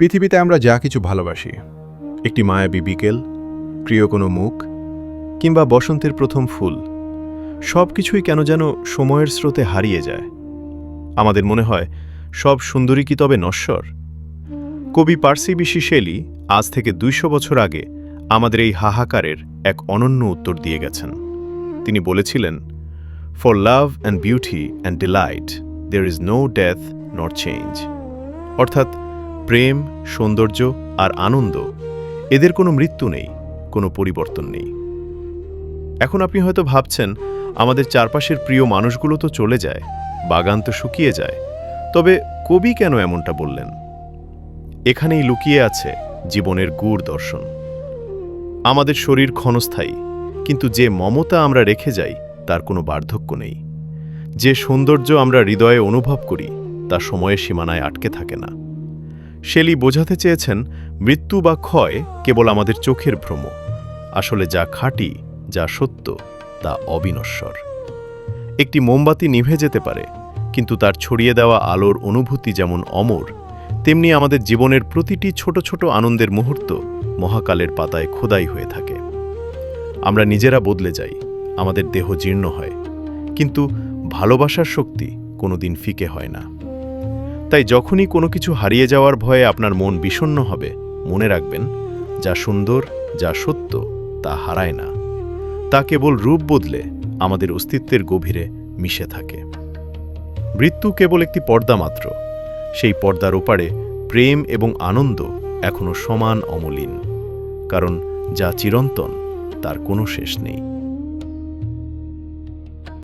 পৃথিবীতে আমরা যা কিছু ভালোবাসি, একটি মায়াবী বিকেল, প্রিয় কোনো মুখ, কিংবা বসন্তের প্রথম ফুল সব কিছুই কেন যেন সময়ের স্রোতে হারিয়ে যায়। আমাদের মনে হয়, সব সুন্দরী কি তবে নশ্বর? কবি পার্সি বিশি শেলি আজ থেকে দুইশো বছর আগে আমাদের এই হাহাকারের এক অনন্য উত্তর দিয়ে গেছেন। তিনি বলেছিলেন for love and beauty and delight there is no death not change অর্থাৎ প্রেম, সৌন্দর্য আর আনন্দ। এদের কোনো মৃত্যু নেই, কোনো পরিবর্তন নেই। এখন আপনি হয়তো ভাবছেন, আমাদের চারপাশের প্রিয় মানুষগুলো তো চলে যায়, বাগান তো শুকিয়ে যায়। তবে কবি কেন এমনটা বললেন? এখানেই লুকিয়ে আছে জীবনের গূঢ় দর্শন। আমাদের শরীর ক্ষণস্থায়ী, কিন্তু যে মমতা আমরা রেখে যাই, তার কোনো বার্ধক্য নেই। যে সৌন্দর্য আমরা হৃদয়ে অনুভব করি, তা সময়ের সীমানায় আটকে থাকে না। শেলি বোঝাতে চেয়েছেন, মৃত্যু বা ক্ষয় কেবল আমাদের চোখের ভ্রম। আসলে যা খাঁটি, যা সত্য, তা অবিনশ্বর। একটি মোমবাতি নিভে যেতে পারে, কিন্তু তার ছড়িয়ে দেওয়া আলোর অনুভূতি যেমন অমর, তেমনি আমাদের জীবনের প্রতিটি ছোট ছোট আনন্দের মুহূর্ত মহাকালের পাতায় খোদাই হয়ে থাকে। আমরা নিজেরা বদলে যাই, আমাদের দেহ জীর্ণ হয়, কিন্তু ভালোবাসার শক্তি কোনোদিন ফিকে হয় না। তাই যখনই কোনো কিছু হারিয়ে যাওয়ার ভয়ে আপনার মন বিষণ্ণ হবে, মনে রাখবেন, যা সুন্দর, যা সত্য, তা হারায় না। তা কেবল রূপ বদলে আমাদের অস্তিত্বের গভীরে মিশে থাকে। মৃত্যু কেবল একটি পর্দা মাত্র। সেই পর্দার ওপারে প্রেম এবং আনন্দ এখনও সমান অমলিন। কারণ যা চিরন্তন, তার কোনো শেষ নেই।